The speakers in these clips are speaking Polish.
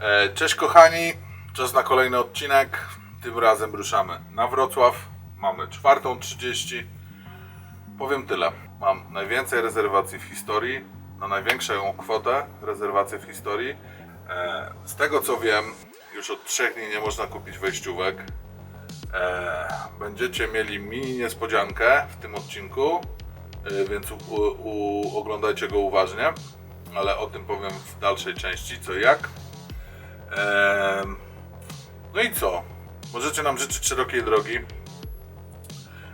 E, Cześć kochani, czas na kolejny odcinek. Tym razem ruszamy na Wrocław. Mamy 4.30. Powiem tyle. Mam najwięcej rezerwacji w historii. Na największą kwotę rezerwację w historii. E, Z tego co wiem, już od 3 dni nie można kupić wejściówek. E, Będziecie mieli mini niespodziankę w tym odcinku, więc u, u, oglądajcie go uważnie. Ale o tym powiem w dalszej części, co jak. No i co? Możecie nam życzyć szerokiej drogi,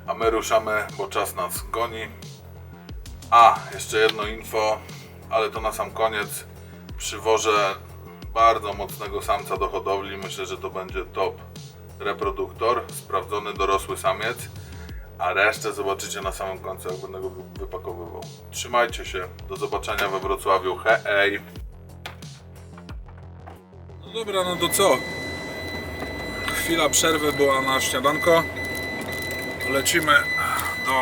a my ruszamy, bo czas nas goni. A, jeszcze jedno info, ale to na sam koniec. Przywożę bardzo mocnego samca do hodowli. Myślę, że to będzie top reproduktor, sprawdzony dorosły samiec. A resztę zobaczycie na samym końcu, jak będę go wy- wypakowywał. Trzymajcie się, do zobaczenia we Wrocławiu. Hej! No dobra, no to co? Chwila przerwy była na śniadanko. Lecimy do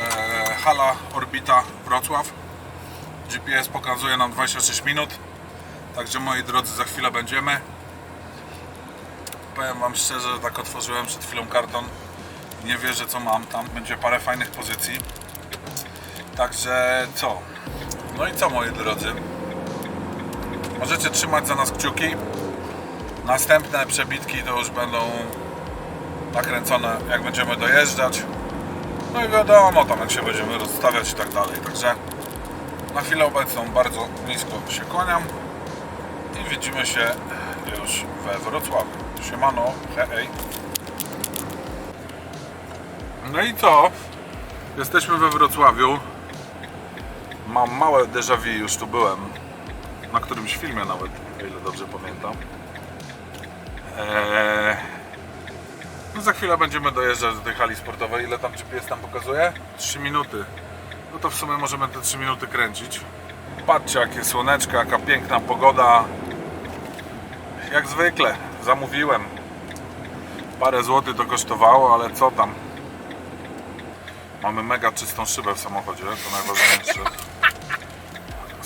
e, hala Orbita Wrocław. GPS pokazuje nam 26 minut. Także moi drodzy, za chwilę będziemy. Powiem Wam szczerze, że tak otworzyłem przed chwilą karton. Nie wierzę co mam tam. Będzie parę fajnych pozycji. Także co? No i co moi drodzy? Możecie trzymać za nas kciuki. Następne przebitki to już będą nakręcone jak będziemy dojeżdżać. No i wiadomo, tam jak się będziemy rozstawiać i tak dalej. Także na chwilę obecną bardzo nisko się kłaniam i widzimy się już we Wrocławiu. Siemano, hej. No i co? Jesteśmy we Wrocławiu. Mam małe déjà vu, już tu byłem na którymś filmie nawet, o ile dobrze pamiętam. Eee... No za chwilę będziemy dojeżdżać do tej hali sportowej. Ile tam GPS tam pokazuje? 3 minuty. No to w sumie możemy te 3 minuty kręcić. Patrzcie jakie słoneczko, jaka piękna pogoda. Jak zwykle, zamówiłem. Parę złotych to kosztowało, ale co tam. Mamy mega czystą szybę w samochodzie, to najważniejsze.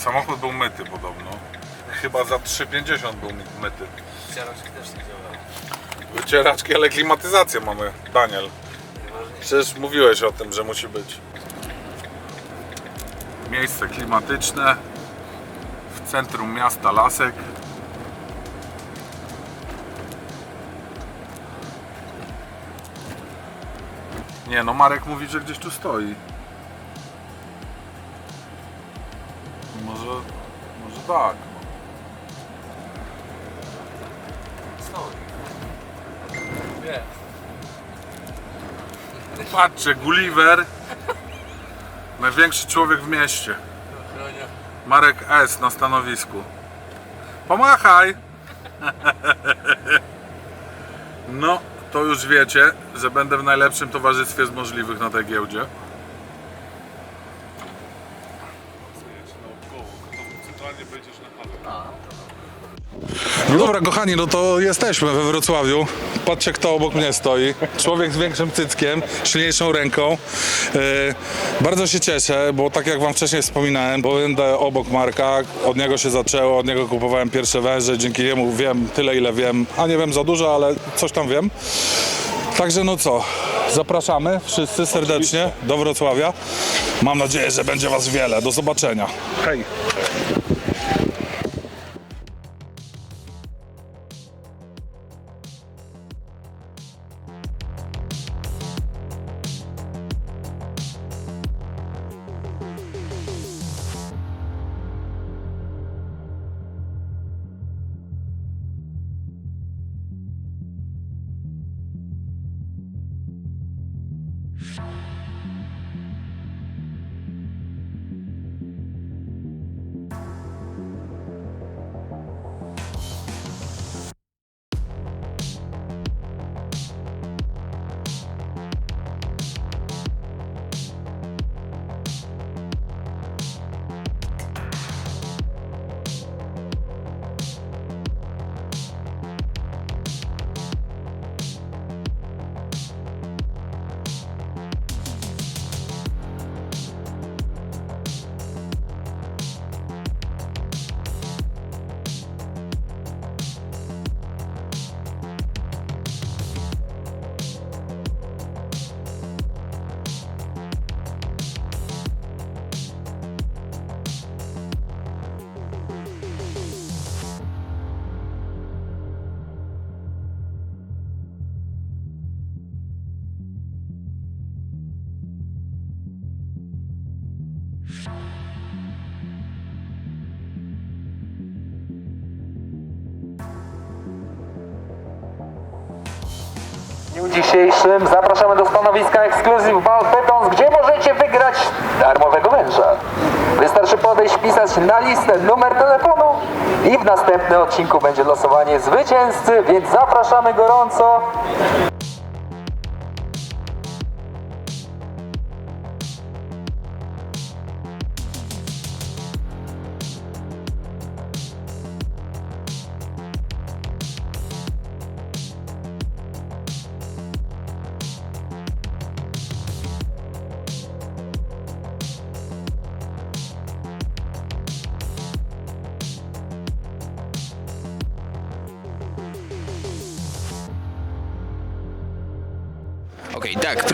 Samochód był myty podobno. Chyba za 3,50 był myty. Ścieraczki też nie działają. Wycieraczki, ale klimatyzację mamy, Daniel. Przecież mówiłeś o tym, że musi być. Miejsce klimatyczne. W centrum miasta Lasek. Nie no, Marek mówi, że gdzieś tu stoi. Patrzcie, Gulliver. Największy człowiek w mieście. Marek S na stanowisku. Pomachaj! No, to już wiecie, że będę w najlepszym towarzystwie z możliwych na tej giełdzie. No dobra, kochani, no to jesteśmy we Wrocławiu. Patrzcie, kto obok mnie stoi. Człowiek z większym cyckiem, silniejszą ręką. Yy, bardzo się cieszę, bo tak jak wam wcześniej wspominałem, bo będę obok Marka, od niego się zaczęło, od niego kupowałem pierwsze węże, dzięki niemu wiem tyle, ile wiem, a nie wiem za dużo, ale coś tam wiem. Także no co, zapraszamy wszyscy serdecznie do Wrocławia. Mam nadzieję, że będzie was wiele. Do zobaczenia. Hej! Dzisiejszym zapraszamy do stanowiska Exclusive Ball gdzie możecie wygrać darmowego męża. Wystarczy podejść, wpisać na listę numer telefonu i w następnym odcinku będzie losowanie zwycięzcy, więc zapraszamy gorąco.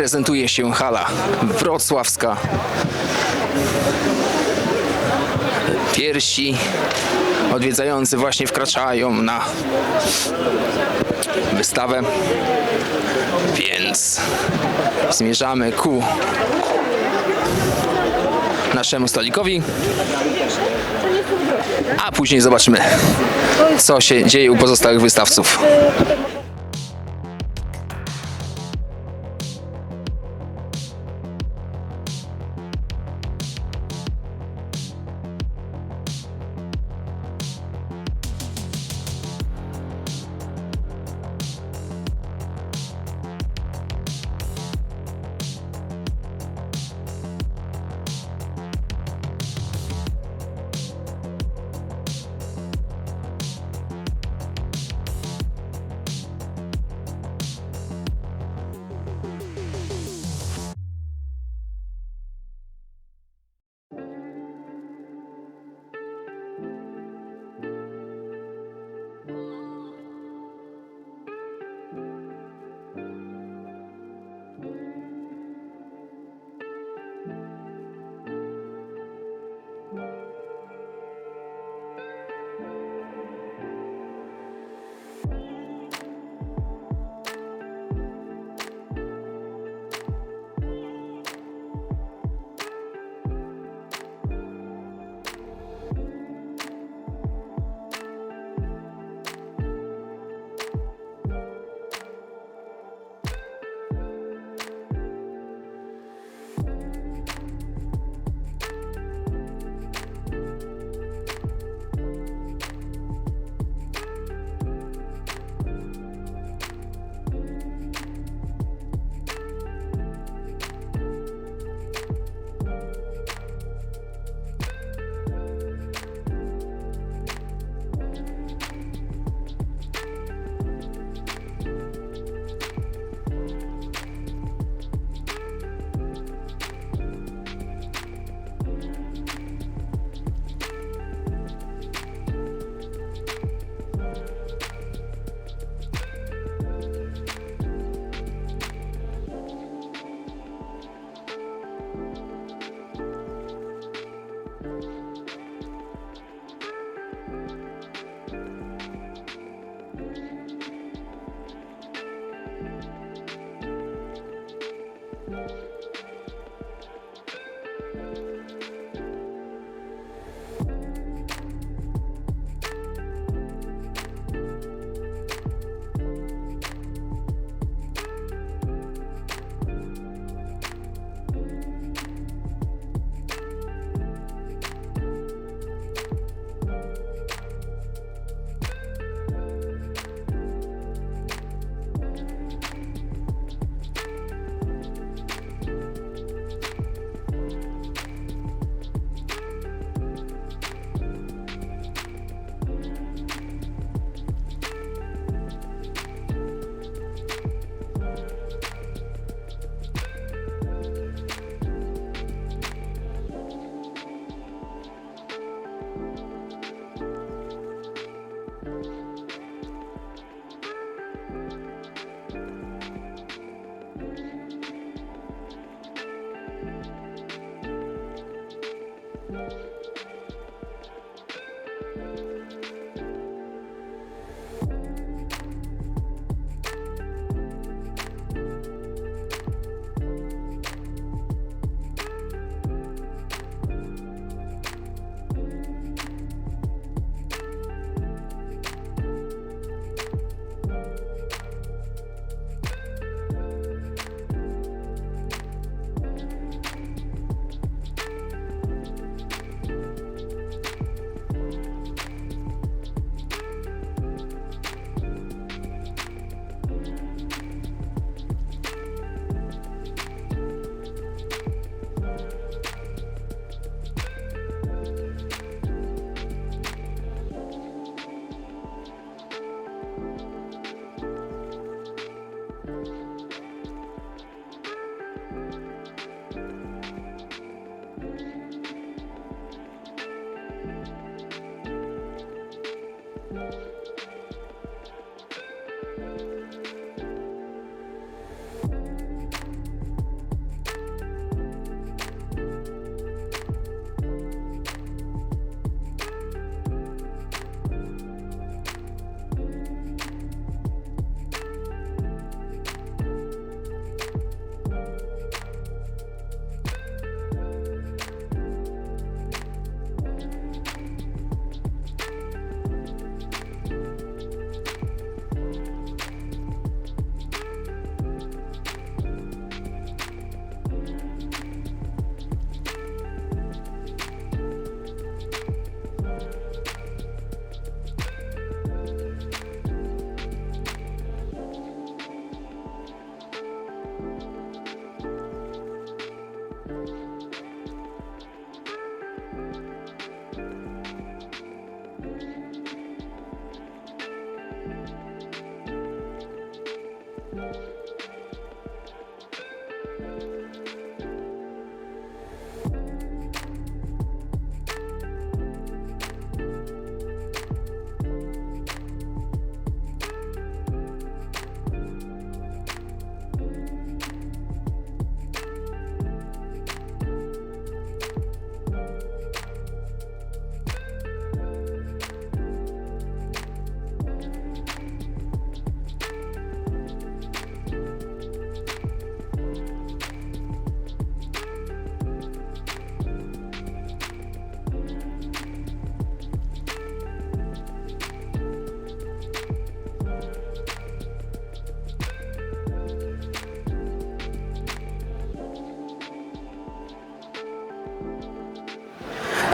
Prezentuje się hala wrocławska. Pierwsi odwiedzający właśnie wkraczają na wystawę, więc zmierzamy ku naszemu stolikowi, a później zobaczymy, co się dzieje u pozostałych wystawców.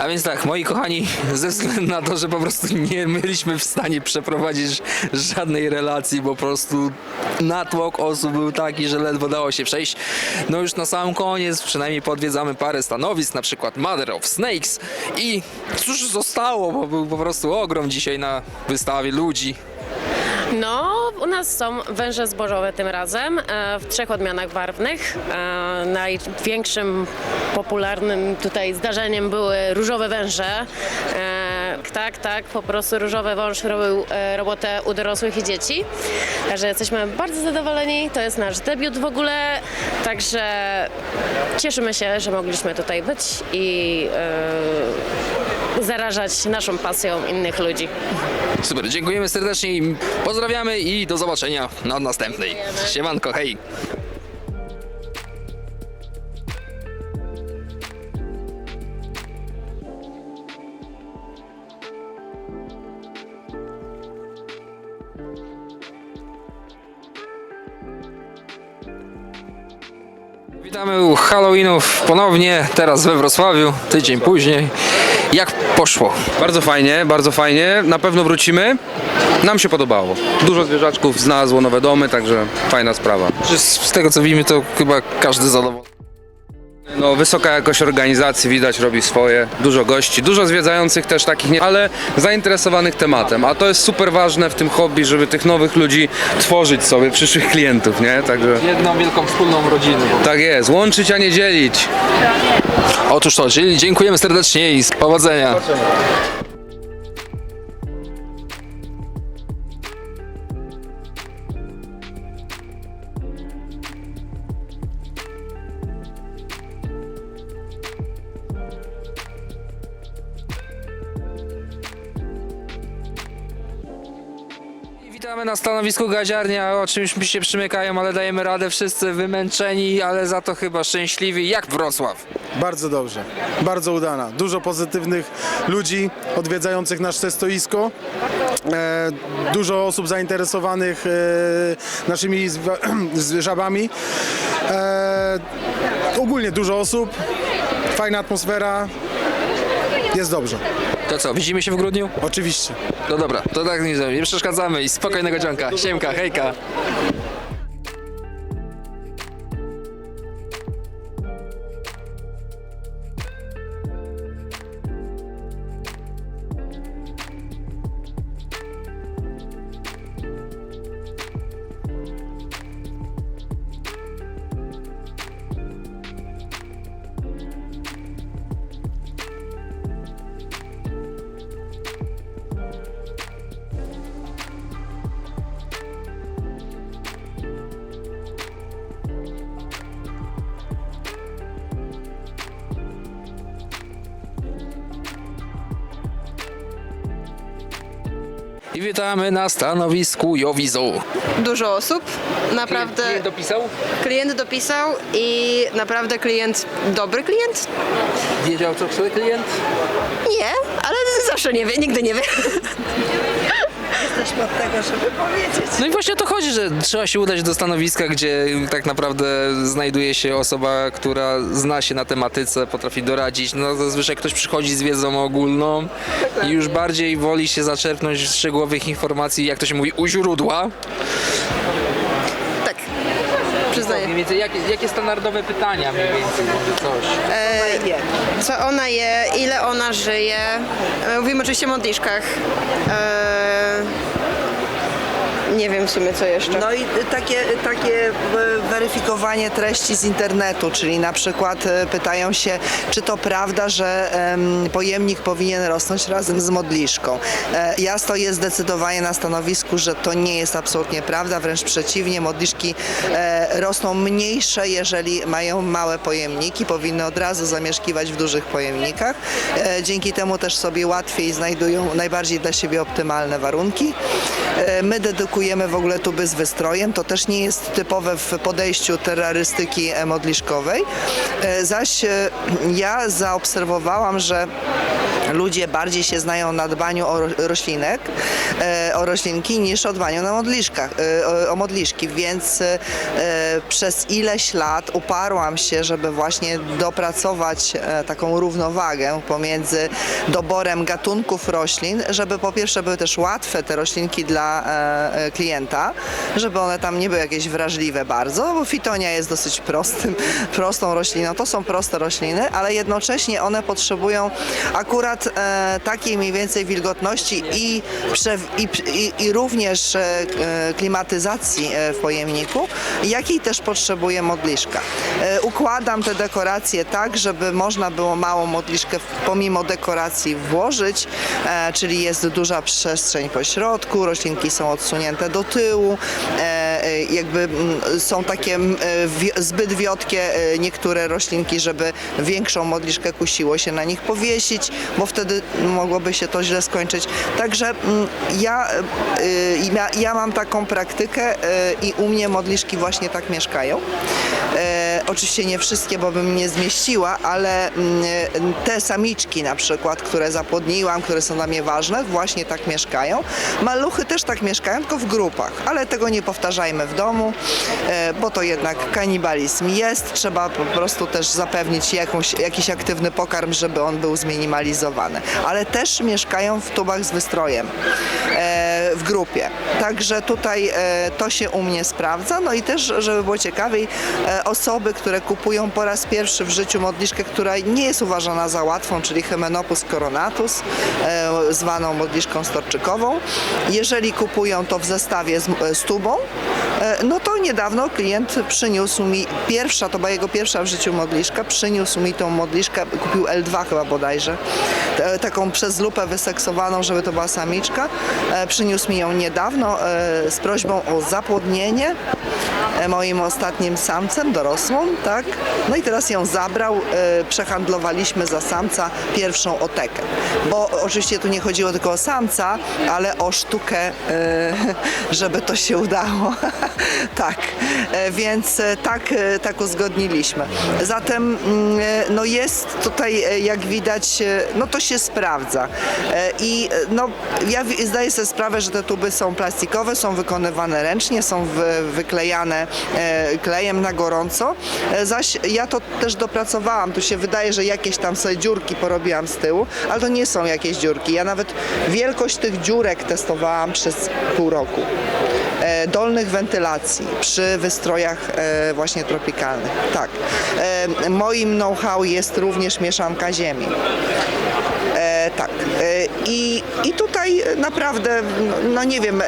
A więc tak, moi kochani, ze względu na to, że po prostu nie byliśmy w stanie przeprowadzić żadnej relacji, bo po prostu natłok osób był taki, że ledwo dało się przejść. No już na sam koniec przynajmniej podwiedzamy parę stanowisk, na przykład Mother of Snakes i cóż zostało, bo był po prostu ogrom dzisiaj na wystawie ludzi. No, u nas są węże zbożowe tym razem e, w trzech odmianach barwnych. E, Największym popularnym tutaj zdarzeniem były różowe węże. E, Tak, tak, po prostu różowy wąż robił robotę u dorosłych i dzieci. Także jesteśmy bardzo zadowoleni. To jest nasz debiut w ogóle. Także cieszymy się, że mogliśmy tutaj być i zarażać naszą pasją innych ludzi. Super, dziękujemy serdecznie pozdrawiamy i do zobaczenia na następnej. Siemanko, hej! Witamy u Halloweenów ponownie, teraz we Wrocławiu, tydzień później. Jak poszło? Bardzo fajnie, bardzo fajnie. Na pewno wrócimy. Nam się podobało. Dużo zwierzaczków znalazło nowe domy, także fajna sprawa. Z tego co widzimy, to chyba każdy zadowolony. No, wysoka jakość organizacji widać robi swoje. Dużo gości, dużo zwiedzających też takich, nie, ale zainteresowanych tematem. A to jest super ważne w tym hobby, żeby tych nowych ludzi tworzyć sobie, przyszłych klientów, nie? Także Jedną wielką wspólną rodzinę. tak jest. Łączyć, a nie dzielić. Otóż to, czyli dziękujemy serdecznie i z powodzenia. Na stanowisku gaziarnia, o czymś mi się przymykają, ale dajemy radę, wszyscy wymęczeni, ale za to chyba szczęśliwi, jak Wrocław. Bardzo dobrze, bardzo udana. Dużo pozytywnych ludzi odwiedzających nasze stoisko. E, dużo osób zainteresowanych e, naszymi żabami. E, ogólnie dużo osób, fajna atmosfera. Jest dobrze, To co, widzimy się w grudniu? oczywiście. No dobra, to tak nie, nie przeszkadzamy i spokojnego dzionka. Siemka, hejka. Witamy na stanowisku Jowizu. dużo osób. Naprawdę Klient dopisał? klient dopisał i naprawdę klient, dobry klient? Wiedział co chce klient? Nie, ale zawsze nie wie, nigdy nie wie. No i właśnie o to chodzi, że trzeba się udać do stanowiska, gdzie tak naprawdę znajduje się osoba, która zna się na tematyce, potrafi doradzić. No zazwyczaj ktoś przychodzi z wiedzą ogólną i już bardziej woli się zaczerpnąć szczegółowych informacji, jak to się mówi, u źródła. Tak, przyznaję. Mniej więcej jakie, jakie standardowe pytania mniej więcej, może coś. E, co ona je, ile ona żyje. E, mówimy oczywiście o modliszkach. E, nie wiem w sumie co jeszcze. No i takie, takie e, weryfikowanie treści z internetu, czyli na przykład e, pytają się, czy to prawda, że em, pojemnik powinien rosnąć razem z modliszką. E, Ja stoję zdecydowanie na stanowisku, że to nie jest absolutnie prawda, wręcz przeciwnie, modliszki rosną mniejsze, jeżeli mają małe pojemniki, powinny od razu zamieszkiwać w dużych pojemnikach. Dzięki temu też sobie łatwiej znajdują najbardziej dla siebie optymalne warunki. My dedykujemy w ogóle tuby z wystrojem. To też nie jest typowe w podejściu terrorystyki modliszkowej. E, Zaś e, ja zaobserwowałam, że ludzie bardziej się znają na dbaniu o ro- roślinek, e, o roślinki niż o dbaniu na modliszkach, o- modliszki, więc przez ileś lat uparłam się, żeby właśnie dopracować taką równowagę pomiędzy doborem gatunków roślin, żeby po pierwsze były też łatwe te roślinki dla klienta, żeby one tam nie były jakieś wrażliwe bardzo, bo fitonia jest dosyć prostym, prostą rośliną. To są proste rośliny, ale jednocześnie one potrzebują akurat e, takiej mniej więcej wilgotności i, prze, i, i, i również e, e, klimatyzacji e, w pojemniku, jakiej też potrzebuje modliszka. E, układam te dekoracje tak, żeby można było małą modliszkę pomimo dekoracji włożyć, e, czyli jest duża przestrzeń po środku, roślinki są odsunięte do tyłu, e, e, jakby mm, są takie mm, e, zbyt wiotkie niektóre roślinki, żeby większą modliszkę kusiło się na nich powiesić, bo wtedy mogłoby się to źle skończyć. Także mm, ja, ja, mam taką praktykę i u mnie modliszki właśnie tak mieszkają. Oczywiście nie wszystkie, bo bym nie zmieściła, ale mm, te samiczki na przykład, które zapłodniłam, które są dla mnie ważne, właśnie tak mieszkają. Maluchy też tak mieszkają, tylko w grupach, ale tego nie powtarzajmy w domu, e, bo to jednak kanibalizm jest. Trzeba po prostu też zapewnić jakąś, jakiś aktywny pokarm, żeby on był zminimalizowany. Ale też mieszkają w tubach z wystrojem e, w grupie. Także tutaj e, to się u mnie sprawdza. No i też, żeby było ciekawiej, e, osoby, które kupują po raz pierwszy w życiu modliszkę, która nie jest uważana za łatwą, czyli Hymenopus coronatus, e, zwaną modliszką storczykową. Jeżeli kupują to w zestawie z, z tubą, no to niedawno klient przyniósł mi, pierwsza, to była jego pierwsza w życiu modliszka, przyniósł mi tą modliszkę, kupił L2 chyba bodajże, taką przez lupę wyseksowaną, żeby to była samiczka. E, Przyniósł mi ją niedawno e, z prośbą o zapłodnienie e, moim ostatnim samcem, dorosłą, tak? No i teraz ją zabrał, e, przehandlowaliśmy za samca pierwszą otekę. Bo oczywiście tu nie chodziło tylko o samca, ale o sztukę, e, żeby to się udało. tak, e, więc tak, tak uzgodniliśmy. Zatem mm, no jest tutaj, jak widać, no to się sprawdza. I no, ja zdaję sobie sprawę, że te tuby są plastikowe, są wykonywane ręcznie, są wy- wyklejane e, klejem na gorąco. E, Zaś ja to też dopracowałam. Tu się wydaje, że jakieś tam sobie dziurki porobiłam z tyłu, ale to nie są jakieś dziurki. Ja nawet wielkość tych dziurek testowałam przez pół roku. E, dolnych wentylacji przy wystrojach właśnie tropikalnych. Tak. Moim know-how jest również mieszanka ziemi. E, I, I tutaj naprawdę, no nie wiem, e,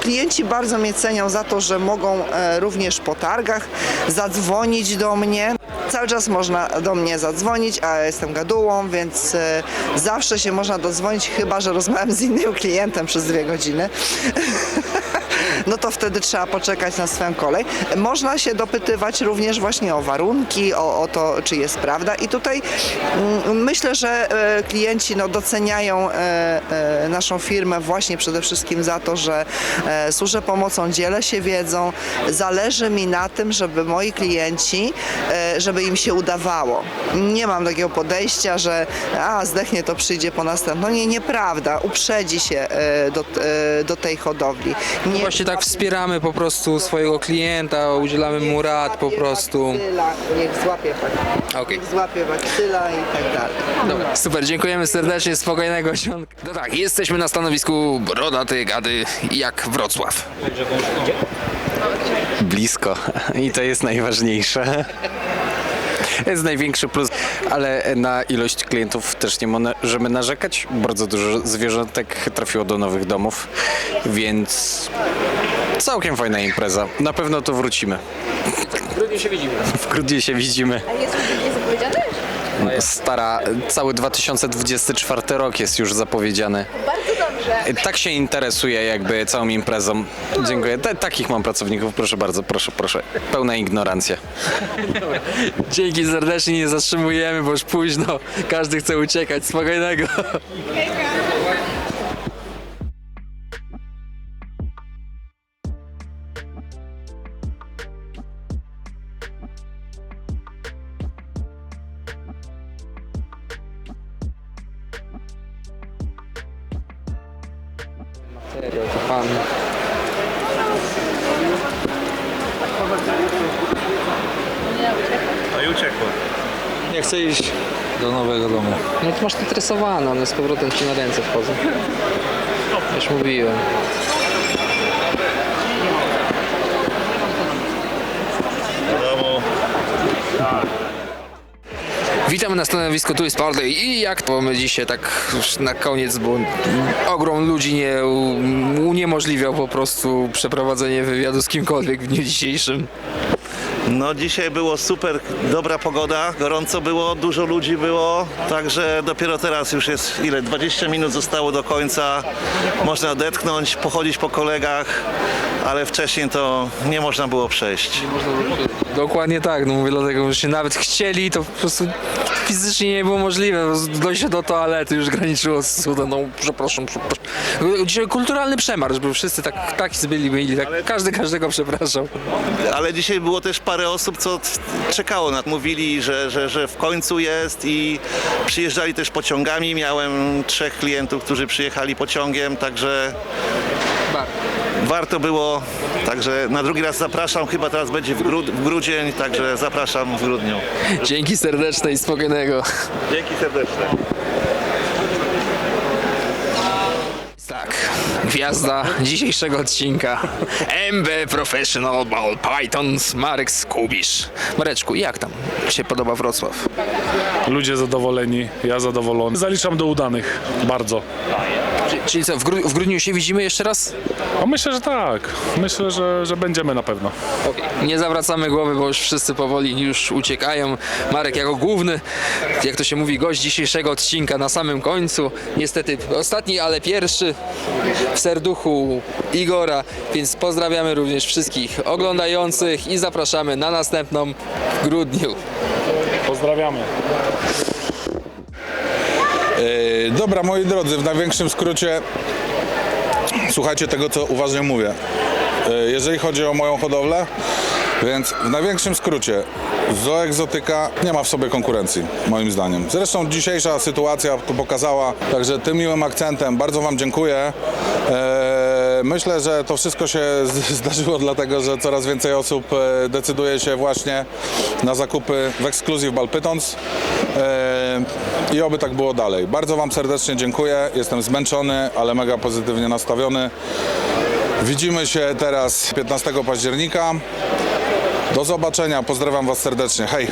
klienci bardzo mnie cenią za to, że mogą e, również po targach zadzwonić do mnie. Cały czas można do mnie zadzwonić, a jestem gadułą, więc zawsze się można dodzwonić, chyba że rozmawiam z innym klientem przez dwie godziny. no to wtedy trzeba poczekać na swoją kolej. Można się dopytywać również właśnie o warunki, o, o to, czy jest prawda. I tutaj mm, myślę, że e, klienci no, doceniają e, e, naszą firmę właśnie przede wszystkim za to, że służę pomocą, dzielę się wiedzą. Zależy mi na tym, żeby moi klienci, żeby im się udawało. Nie mam takiego podejścia, że a, zdechnie to przyjdzie po następną. Nie, nieprawda. Uprzedzi się do, do tej hodowli. Nie Właśnie tak wspieramy po prostu swojego klienta, udzielamy mu rad po prostu. Niech złapie, Okej. niech złapie bakcyla i tak dalej. Dobra, super, dziękujemy serdecznie, spokojnego świątka. No tak, jesteśmy na stanowisku Brodaty Gady, jak Wrocław. blisko i to jest najważniejsze. Jest największy plus, ale na ilość klientów też nie możemy narzekać. Bardzo dużo zwierzątek trafiło do nowych domów, więc całkiem fajna impreza. Na pewno tu wrócimy. W grudniu się widzimy. W grudniu się widzimy. Stara, cały 2024 rok jest już zapowiedziany. Bardzo dobrze. Tak się interesuje jakby całą imprezą. Dziękuję. Ta- takich mam pracowników, proszę bardzo, proszę, proszę. Pełna ignorancja. Dzięki serdecznie, nie zatrzymujemy, bo już późno. Każdy chce uciekać, spokojnego. Materiał, to pan. Nie chcę iść do nowego domu. No to masz natresowane, one z powrotem ci na ręce wchodzą. Już mówiłem. Witamy na stanowisku Tu jest Party i jak to my dzisiaj tak już na koniec, bo ogrom ludzi nie uniemożliwiał po prostu przeprowadzenie wywiadu z kimkolwiek w dniu dzisiejszym. No dzisiaj było super, dobra pogoda, gorąco było, dużo ludzi było, także dopiero teraz już jest ile, 20 minut zostało do końca, można odetchnąć, pochodzić po kolegach, ale wcześniej to nie można było przejść. Dokładnie tak, no mówię dlatego, że się nawet chcieli, to po prostu fizycznie nie było możliwe. Dojście do toalety już graniczyło z cudem. No przepraszam, przepraszam. Dzisiaj kulturalny przemarsz, bo wszyscy tak, tak byli, byli, tak każdy każdego przepraszał. Ale dzisiaj było też parę osób, co czekało na mówili, że, że, że w końcu jest i przyjeżdżali też pociągami. Miałem trzech klientów, którzy przyjechali pociągiem, także warto było. Także na drugi raz zapraszam, chyba teraz będzie w, grud- w grudzień, także zapraszam w grudniu. Dzięki serdeczne i spokojnego. Dzięki serdeczne. Tak, gwiazda dzisiejszego odcinka. MB Professional Ball Pythons Marek Skubisz. Mareczku, jak tam się podoba Wrocław? Ludzie zadowoleni, ja zadowolony. Zaliczam do udanych, bardzo. Czyli- co, w, gru- w grudniu się widzimy jeszcze raz? A myślę, że tak. Myślę, że, że będziemy na pewno. Nie zawracamy głowy, bo już wszyscy powoli już uciekają. Marek jako główny, jak to się mówi, gość dzisiejszego odcinka na samym końcu. Niestety ostatni, ale pierwszy w serduchu Igora, więc pozdrawiamy również wszystkich oglądających i zapraszamy na następną w grudniu. Pozdrawiamy. Yy, dobra, moi drodzy, w największym skrócie słuchajcie tego, co uważnie mówię. Yy, jeżeli chodzi o moją hodowlę, więc w największym skrócie zooegzotyka nie ma w sobie konkurencji, moim zdaniem. Zresztą dzisiejsza sytuacja to pokazała, także tym miłym akcentem bardzo Wam dziękuję. Yy, Myślę, że to wszystko się zdarzyło dlatego, że coraz więcej osób e, decyduje się właśnie na zakupy w Exclusive E, i oby tak było dalej. Bardzo Wam serdecznie dziękuję, jestem zmęczony, ale mega pozytywnie nastawiony. Widzimy się teraz 15 października. Do zobaczenia, pozdrawiam Was serdecznie, hej!